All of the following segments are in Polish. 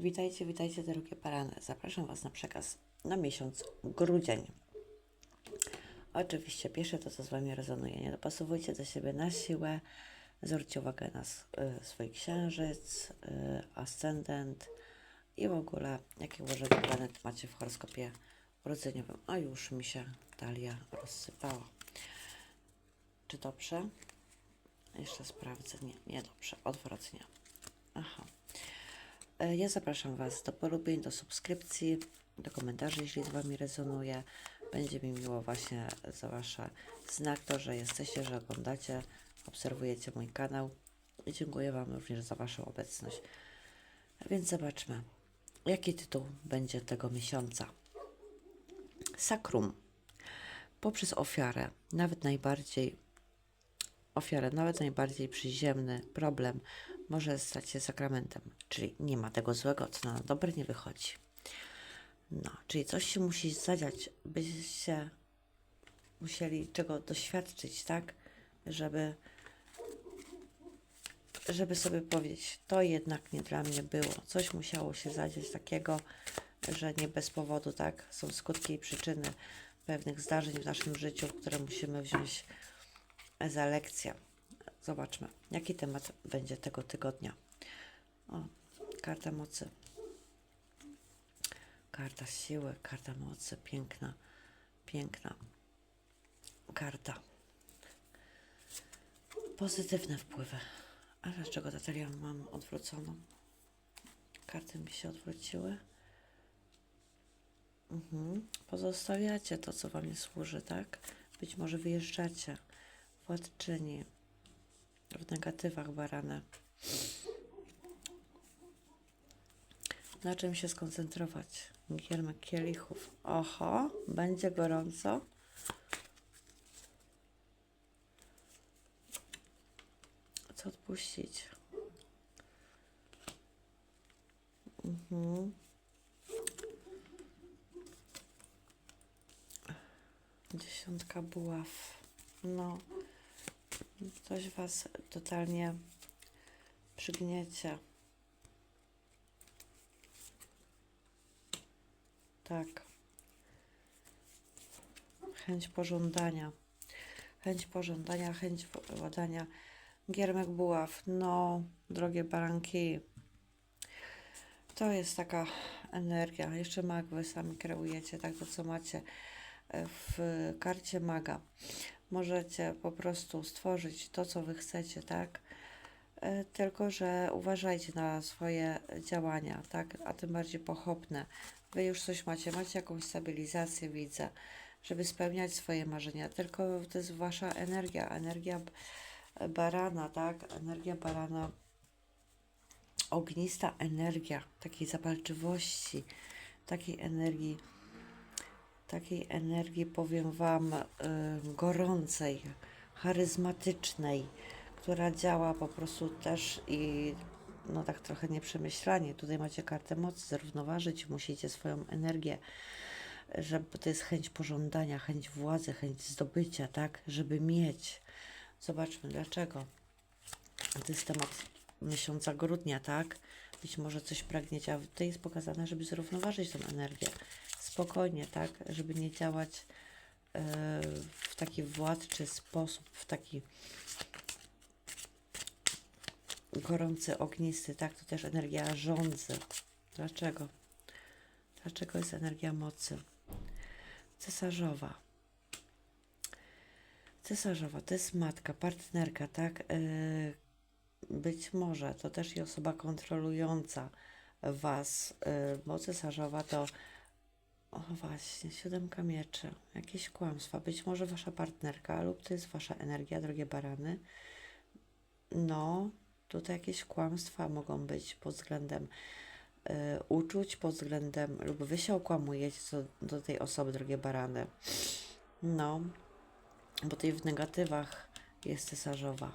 Witajcie, witajcie drogie parany. Zapraszam Was na przekaz na miesiąc grudzień. Oczywiście pierwsze to, co z Wami rezonuje. Nie dopasowujcie do siebie na siłę. Zwróćcie uwagę na y, swój księżyc, y, ascendent i w ogóle jakie ułożenie planet macie w horoskopie urodzeniowym. A już mi się talia rozsypała. Czy dobrze? Jeszcze sprawdzę. Nie, nie dobrze. Odwrotnie. Aha. E, Ja zapraszam Was do polubień, do subskrypcji, do komentarzy, jeśli z Wami rezonuje. Będzie mi miło właśnie za Wasze znak, to, że jesteście, że oglądacie, obserwujecie mój kanał. I dziękuję Wam również za Waszą obecność. A więc zobaczmy, jaki tytuł będzie tego miesiąca. Sakrum. Poprzez ofiarę, nawet najbardziej ofiarę, nawet najbardziej przyziemny problem może stać się sakramentem, czyli nie ma tego złego, co na dobre nie wychodzi. No, czyli coś się musi zadziać, byście musieli czego doświadczyć, tak, żeby, żeby sobie powiedzieć, to jednak nie dla mnie było. Coś musiało się zadziać takiego, że nie bez powodu, tak, są skutki i przyczyny pewnych zdarzeń w naszym życiu, które musimy wziąć za lekcję. Zobaczmy, jaki temat będzie tego tygodnia. O, karta mocy. Karta siły, karta mocy, piękna, piękna karta. Pozytywne wpływy. A dlaczego Natalia mam odwróconą? Karty mi się odwróciły. Mhm. Pozostawiacie to, co wam nie służy, tak? Być może wyjeżdżacie. Władczyni. W negatywach barane. Na czym się skoncentrować? Giermek kielichów. Oho, będzie gorąco. Co odpuścić? Mhm. Dziesiątka buław. No, coś was totalnie przygniecie. Tak. Chęć pożądania. Chęć pożądania, chęć władania. Giermek buław. No, drogie baranki. To jest taka energia. Jeszcze mag wy sami kreujecie, tak to co macie w karcie maga. Możecie po prostu stworzyć to, co wy chcecie, tak? E, Tylko, że uważajcie na swoje działania, tak? A tym bardziej pochopne. Wy już coś macie, macie jakąś stabilizację, widzę, żeby spełniać swoje marzenia. Tylko to jest wasza energia, energia barana, tak? Energia barana, ognista energia, takiej zapalczywości, takiej energii, takiej energii, powiem Wam, y, gorącej, charyzmatycznej, która działa po prostu też i no tak trochę nieprzemyślanie. Tutaj macie kartę mocy, zrównoważyć musicie swoją energię, żeby to jest chęć pożądania, chęć władzy, chęć zdobycia, tak, żeby mieć. Zobaczmy dlaczego. To jest temat miesiąca grudnia, tak? Być może coś pragniecie, a tutaj jest pokazane, żeby zrównoważyć tą energię. Spokojnie, tak? Żeby nie działać e, w taki władczy sposób, w taki gorący, ognisty, tak? To też energia rządzy. Dlaczego? Dlaczego jest energia mocy? Cesarzowa. Cesarzowa to jest matka, partnerka, tak? Yy, być może to też i osoba kontrolująca Was, yy, bo cesarzowa to, o właśnie, siódemka mieczy, jakieś kłamstwa, być może Wasza partnerka lub to jest Wasza energia, drogie barany. No, tutaj jakieś kłamstwa mogą być pod względem y, uczuć, pod względem, lub Wy się okłamujecie co do tej osoby, drogie barany. No, bo tutaj w negatywach jest cesarzowa.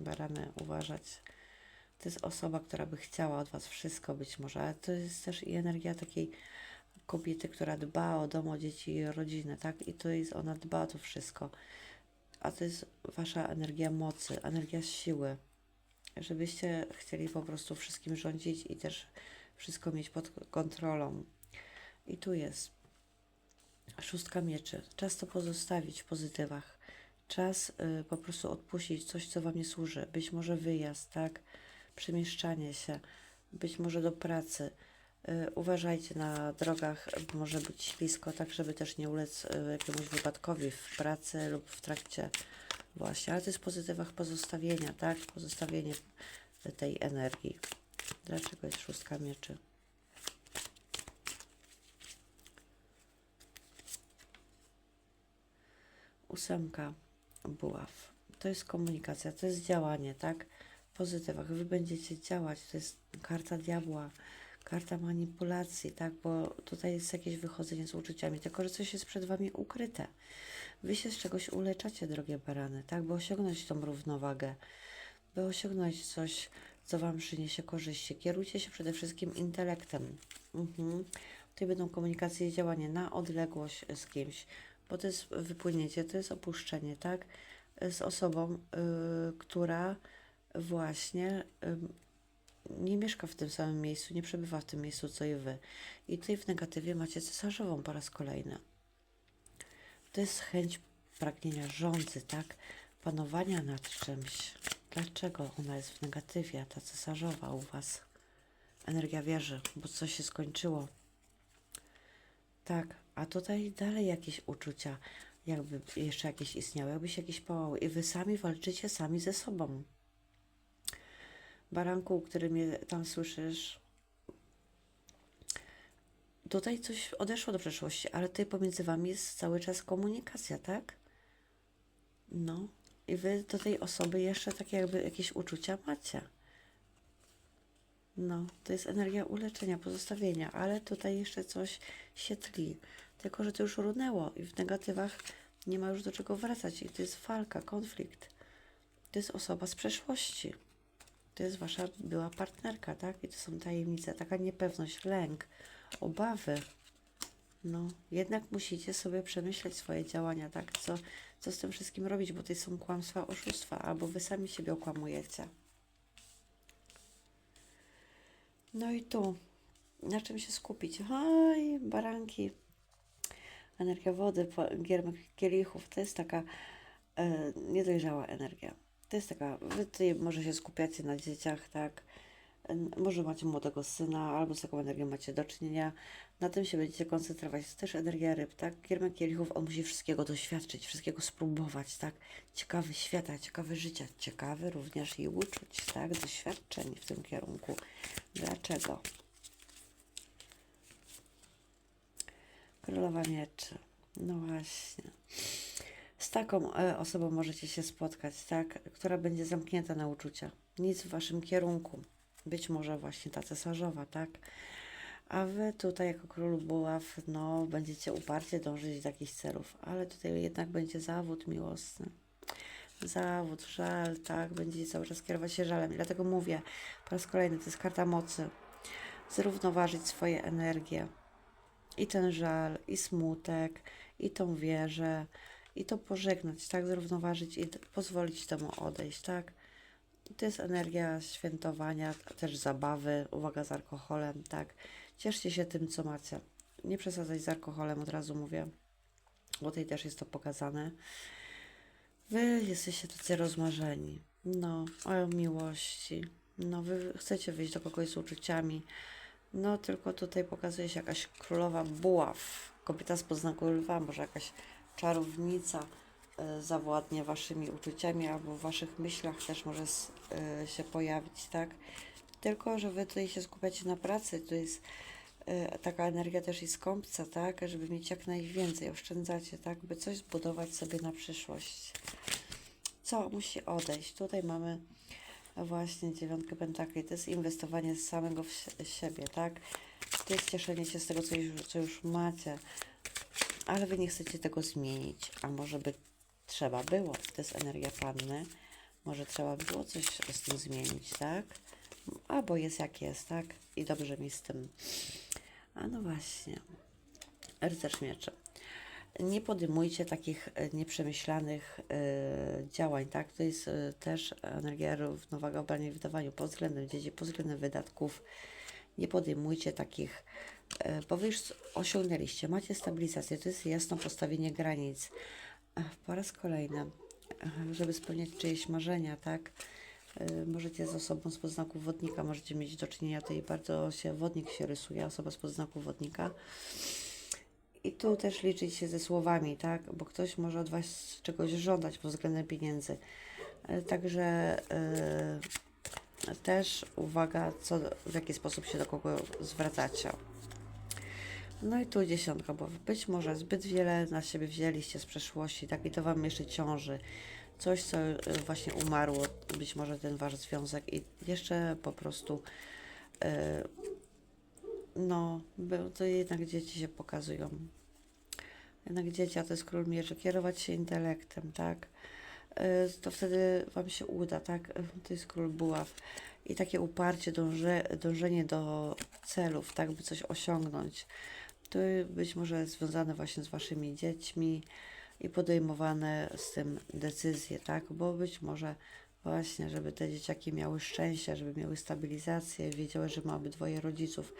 Barany uważać. To jest osoba, która by chciała od Was wszystko być może, ale to jest też i energia takiej kobiety, która dba o dom, o dzieci i rodzinę, tak? I to jest, ona dba o to wszystko. A to jest Wasza energia mocy, energia siły, żebyście chcieli po prostu wszystkim rządzić i też wszystko mieć pod kontrolą. I tu jest szóstka mieczy. Czas to pozostawić w pozytywach. Czas y, po prostu odpuścić coś, co Wam nie służy. Być może wyjazd, tak? Przemieszczanie się, być może do pracy. Y, uważajcie na drogach, może być ślisko, tak żeby też nie ulec y, jakiemuś wypadkowi w pracy lub w trakcie właśnie. Ale to jest w pozytywach pozostawienia, tak? Pozostawienie tej energii. Dlaczego jest szóstka mieczy? Ósemka buław. To jest komunikacja, to jest działanie, tak? W pozytywach. Wy będziecie działać. To jest karta diabła, karta manipulacji, tak? Bo tutaj jest jakieś wychodzenie z uczuciami, tylko że coś jest przed wami ukryte. Wy się z czegoś uleczacie, drogie barany, tak? By osiągnąć tą równowagę, by osiągnąć coś, co wam przyniesie korzyści. Kierujcie się przede wszystkim intelektem. Mhm. Tutaj będą komunikacje i działanie na odległość z kimś, bo to jest wypłynięcie, to jest opuszczenie, tak? Z osobą, y, która właśnie nie mieszka w tym samym miejscu, nie przebywa w tym miejscu, co i wy. I tutaj w negatywie macie cesarzową po raz kolejny. To jest chęć pragnienia rządzy, tak? Panowania nad czymś. Dlaczego ona jest w negatywie, ta cesarzowa u was? Energia wieży, bo coś się skończyło. Tak, a tutaj dalej jakieś uczucia, jakby jeszcze jakieś istniały, jakby się jakieś pałały. I wy sami walczycie sami ze sobą. Baranku, który mnie tam słyszysz, tutaj coś odeszło do przeszłości, ale tutaj pomiędzy wami jest cały czas komunikacja, tak? No, i wy do tej osoby jeszcze takie jakby jakieś uczucia macie. No, to jest energia uleczenia, pozostawienia, ale tutaj jeszcze coś się tli. Tylko, że to już runęło i w negatywach nie ma już do czego wracać. I to jest walka, konflikt. To jest osoba z przeszłości. To jest wasza była partnerka, tak? I to są tajemnice, taka niepewność, lęk, obawy. No, jednak musicie sobie przemyśleć swoje działania, tak? Co, co z tym wszystkim robić, bo to są kłamstwa, oszustwa, albo wy sami siebie okłamujecie. No i tu, na czym się skupić? Oj, baranki. Energia wody, giermek kielichów, to jest taka e, niedojrzała energia. To jest taka, wy tutaj może się skupiacie na dzieciach, tak? Może macie młodego syna, albo z taką energią macie do czynienia. Na tym się będziecie koncentrować. To też energia ryb, tak? Giermek kielichów, on musi wszystkiego doświadczyć, wszystkiego spróbować, tak? Ciekawy świata, ciekawy życia, ciekawy również i uczuć, tak? Doświadczeń w tym kierunku. Dlaczego? Królowa mieczy. No właśnie. Taką e, osobą możecie się spotkać, tak? Która będzie zamknięta na uczucia. Nic w waszym kierunku. Być może właśnie ta cesarzowa, tak? A wy tutaj jako król buław, no, będziecie uparcie dążyć do jakichś celów, ale tutaj jednak będzie zawód miłosny. Zawód, żal, tak? Będziecie cały czas kierować się żalem. I dlatego mówię, po raz kolejny, to jest karta mocy. Zrównoważyć swoje energie. I ten żal, i smutek, i tą wierzę, i to pożegnać, tak? Zrównoważyć i pozwolić temu odejść, tak? To jest energia świętowania, też zabawy, uwaga z alkoholem, tak? Cieszcie się tym, co macie. Nie przesadzać z alkoholem, od razu mówię, bo tutaj też jest to pokazane. Wy jesteście tacy rozmarzeni, no, o miłości, no, wy chcecie wyjść do kogoś z uczuciami, no, tylko tutaj pokazuje się jakaś królowa buław, kobieta z poznaku lwa, może jakaś czarownica y, zawładnie waszymi uczuciami albo w waszych myślach też może y, się pojawić, tak? Tylko, że wy tutaj się skupiacie na pracy, tu jest y, taka energia też i skąpca, tak? Żeby mieć jak najwięcej, oszczędzacie, tak? By coś zbudować sobie na przyszłość. Co musi odejść? Tutaj mamy właśnie dziewiątkę pentakli, to jest inwestowanie samego w sie- siebie, tak? To jest cieszenie się z tego, co już, co już macie, ale wy nie chcecie tego zmienić, a może by trzeba było, to jest energia panny, może trzeba było coś z tym zmienić, tak? Albo jest jak jest, tak? I dobrze mi z tym. A no właśnie, rycerz mieczy. nie podejmujcie takich e, nieprzemyślanych e, działań, tak? To jest e, też energia równowaga w braniu i wydawaniu pod względem dzieci, pod względem wydatków. Nie podejmujcie takich, e, bo wy już osiągnęliście, macie stabilizację, to jest jasno postawienie granic. E, Po raz kolejny, e, żeby spełniać czyjeś marzenia, tak? Możecie z osobą z podznaku wodnika, możecie mieć do czynienia, tutaj bardzo się wodnik się rysuje, osoba z podznaku wodnika. I tu też liczyć się ze słowami, tak? Bo ktoś może od Was czegoś żądać pod względem pieniędzy. Także e, też uwaga, co, w jaki sposób się do kogo zwracacie. No i tu dziesiątka, bo być może zbyt wiele na siebie wzięliście z przeszłości, tak? I to Wam jeszcze ciąży. Coś, co e, właśnie umarło, być może ten Wasz związek i jeszcze po prostu e, no, to jednak dzieci się pokazują. Jednak dzieci, a to jest król mierzy, kierować się intelektem, tak? E, To wtedy Wam się uda, tak? To jest król buław. I takie uparcie, dąże, dążenie do celów, tak? By coś osiągnąć. To być może związane właśnie z Waszymi dziećmi i podejmowane z tym decyzje, tak? Bo być może właśnie, żeby te dzieciaki miały szczęście, żeby miały stabilizację, wiedziały, że ma obydwoje rodziców,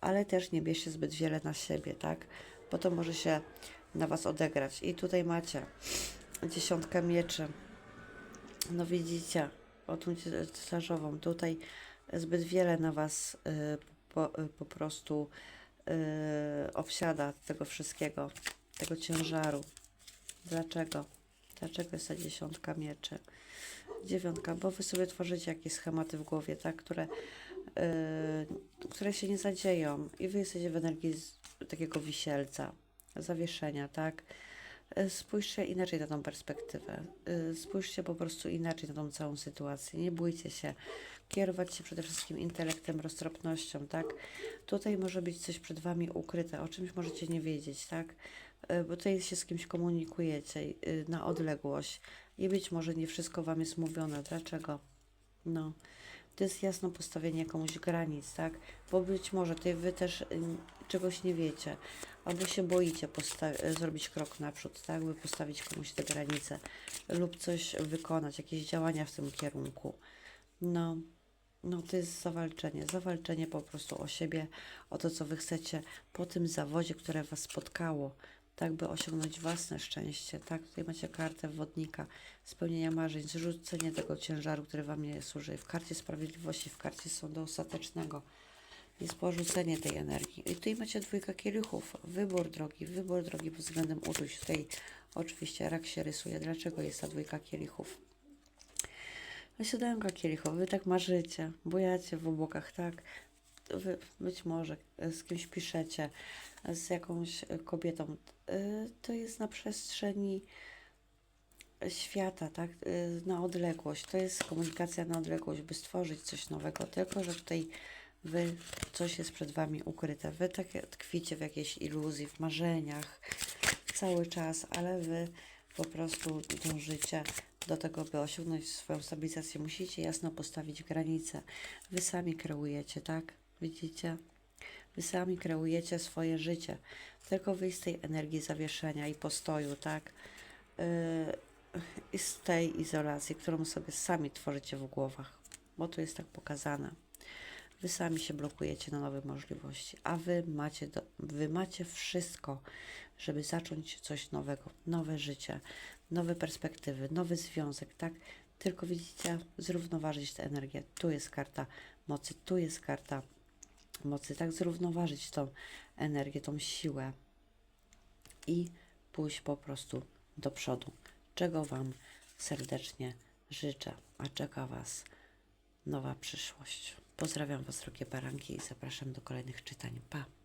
ale też nie bierzcie zbyt wiele na siebie, tak? Bo to może się na Was odegrać. I tutaj macie dziesiątkę mieczy. No widzicie, o tą cesarzową. Tutaj zbyt wiele na Was y, po, y, po prostu y, obsiada tego wszystkiego, tego ciężaru. Dlaczego? Dlaczego jest ta dziesiątka mieczy? Dziewiątka, bo Wy sobie tworzycie jakieś schematy w głowie, tak, które, które się nie zadzieją i Wy jesteście w energii z, takiego wisielca, zawieszenia, tak? Y, Spójrzcie inaczej na tą perspektywę. Y, Spójrzcie po prostu inaczej na tą całą sytuację. Nie bójcie się. Kierować się przede wszystkim intelektem, roztropnością, tak? Tutaj może być coś przed Wami ukryte, o czymś możecie nie wiedzieć, tak? Y, Bo tutaj się z kimś komunikujecie na odległość i być może nie wszystko Wam jest mówione. Dlaczego? No. To jest jasno postawienie komuś granic, tak? Bo być może tutaj Wy też y, czegoś nie wiecie, albo się boicie zrobić krok naprzód, tak? By postawić komuś te granice lub coś wykonać, jakieś działania w tym kierunku. No, no to jest zawalczenie, zawalczenie po prostu o siebie, o to, co Wy chcecie po tym zawodzie, które Was spotkało, tak by osiągnąć własne szczęście, tak? Tutaj macie kartę wodnika, spełnienia marzeń, zrzucenie tego ciężaru, który Wam nie służy. W karcie sprawiedliwości, w karcie sądu ostatecznego jest porzucenie tej energii. I tutaj macie dwójka kielichów, wybór drogi, wybór drogi pod względem uczuć. Tutaj oczywiście rak się rysuje. Dlaczego jest ta dwójka kielichów? No siódemka kielichów, wy tak marzycie, bujacie w obłokach, tak? Wy być może z kimś piszecie, z jakąś e, kobietą. To jest na przestrzeni świata, tak? Na odległość. To jest komunikacja na odległość, by stworzyć coś nowego. Tylko, że tutaj wy, coś jest przed wami ukryte. Wy tak tkwicie w jakiejś iluzji, w marzeniach cały czas, ale wy po prostu dążycie do tego, by osiągnąć swoją stabilizację. Musicie jasno postawić granice. Wy sami kreujecie, tak? Widzicie? Wy sami kreujecie swoje życie. Tylko wyjść z tej energii zawieszenia i postoju, tak? Yy, z tej izolacji, którą sobie sami tworzycie w głowach, bo to jest tak pokazane. Wy sami się blokujecie na nowe możliwości, a wy macie, do, wy macie wszystko, żeby zacząć coś nowego, nowe życie, nowe perspektywy, nowy związek, tak? Tylko widzicie, zrównoważyć tę energię. Tu jest karta mocy, tu jest karta mocy, tak? Zrównoważyć tą energię, tą siłę i pójść po prostu do przodu. Czego Wam serdecznie życzę, a czeka Was nowa przyszłość. Pozdrawiam Was, drogie baranki, i zapraszam do kolejnych czytań. Pa!